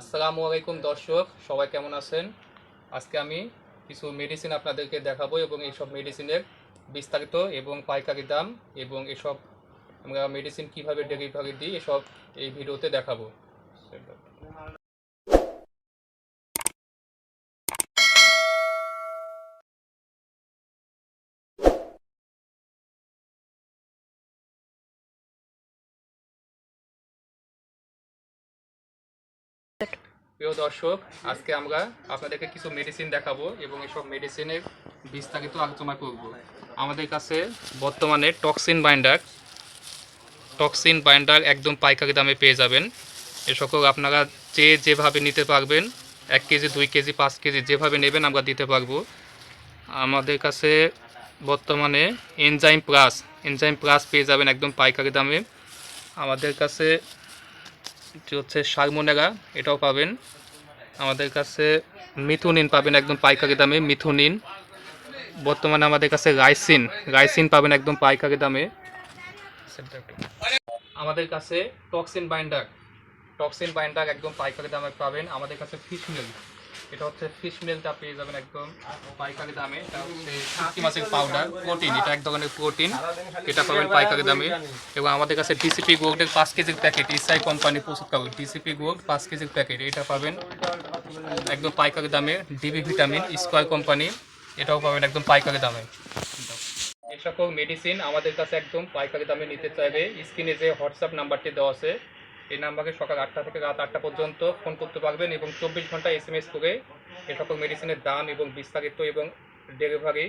আসসালামু আলাইকুম দর্শক। সবাই কেমন আছেন? আজকে আমি কিছু মেডিসিন আপনাদেরকে দেখাবো এবং এইসব মেডিসিনের বিস্তারিত এবং পাইকারি দাম এবং এসব আমরা মেডিসিন কীভাবে ডেলিভারি দিই, এসব এই ভিডিওতে দেখাবো। প্রিয় দর্শক, আজকে আমরা আপনাদেরকে কিছু মেডিসিন দেখাবো এবং এসব মেডিসিনের বিস্তারিত আলোচনা করব। আমাদের কাছে বর্তমানে টক্সিন বাইন্ডার টক্সিন বাইন্ডার একদম পাইকারি দামে পেয়ে যাবেন। এ সকল আপনারা যে যেভাবে নিতে পারবেন, এক কেজি, দুই কেজি, পাঁচ কেজি, যেভাবে নেবেন আমরা দিতে পারব। আমাদের কাছে বর্তমানে এনজাইম প্লাস এনজাইম প্লাস পেয়ে যাবেন একদম পাইকারি দামে। আমাদের কাছে হচ্ছে সারমোনেরা এটাও পাবেন। আমাদের কাছে মিথুনিন পাবেন, একদম পাইকারি দামে মিথুনিন। বর্তমানে আমাদের কাছে রাইসিন রাইসিন পাবেন একদম পাইকারি দামে। আমাদের কাছে টক্সিন বাইন্ডার টক্সিন বাইন্ডার একদম পাইকারি দামে পাবেন। আমাদের কাছে ফিশ মিল। এটা হচ্ছে ফিশ মিলটা পেয়ে যাবেন একদম পাইকারি দামে। এটা হচ্ছে শুটকি মাছের পাউডার প্রোটিন এটা এক ধরনের প্রোটিন এটা পাবেন পাইকারি দামে। এবং আমাদের কাছে ডিসিপি গোল্ডের পাঁচ কেজির প্যাকেট ইসাই কোম্পানি প্রস্তুত করে ডিসিপি গোল্ড পাঁচ কেজির প্যাকেট এটা পাবেন একদম পাইকারি দামে। ডিবি ভিটামিন স্কোয়ার কোম্পানি এটাও পাবেন একদম পাইকারি দামে। এই সকল মেডিসিন আমাদের কাছে একদম পাইকারি দামে নিতে চাইবে। স্ক্রিনে যে হোয়াটসঅ্যাপ নাম্বারটি দেওয়া আছে এই নাম্বারে সকাল আটটা থেকে রাত আটটা পর্যন্ত ফোন করতে পারবেন এবং চব্বিশ ঘণ্টা এস এম এস করে এই সকল মেডিসিনের দাম এবং বিস্তারিত এবং ডেলিভারি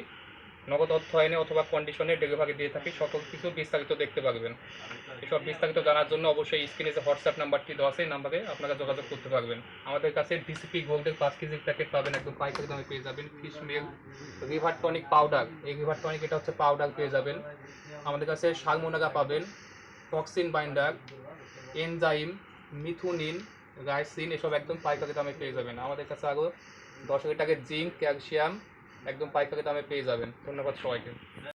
নগদ অর্থায়নে অথবা কন্ডিশনে ডেলিভারি দিয়ে থাকি, সকল কিছু বিস্তারিত দেখতে পারবেন। এসব বিস্তারিত জানার জন্য অবশ্যই স্ক্রিনে যে হোয়াটসঅ্যাপ নাম্বারটি দেওয়া আছে, এই নাম্বারে আপনারা যোগাযোগ করতে পারবেন। আমাদের কাছে ডিসিপি গোল্ডের পাঁচ কেজির প্যাকেট পাবেন, একদম পাইকারি দামে পেয়ে যাবেন। Fish meal river tonic powder এই রিভার টনিক এটা হচ্ছে পাউডার পেয়ে যাবেন। আমাদের কাছে শালমোনাগা পাবেন টক্সিন বাইন্ডার এনজাইম, মিথুনিন, রাইসিন এসব একদম পাইকারি দামে পেয়ে যাবেন। আমাদের কাছে আরও দশ হাজার টাকার জিঙ্ক, ক্যালসিয়াম একদম পাইকারি দামে পেয়ে যাবেন। ধন্যবাদ সবাইকে।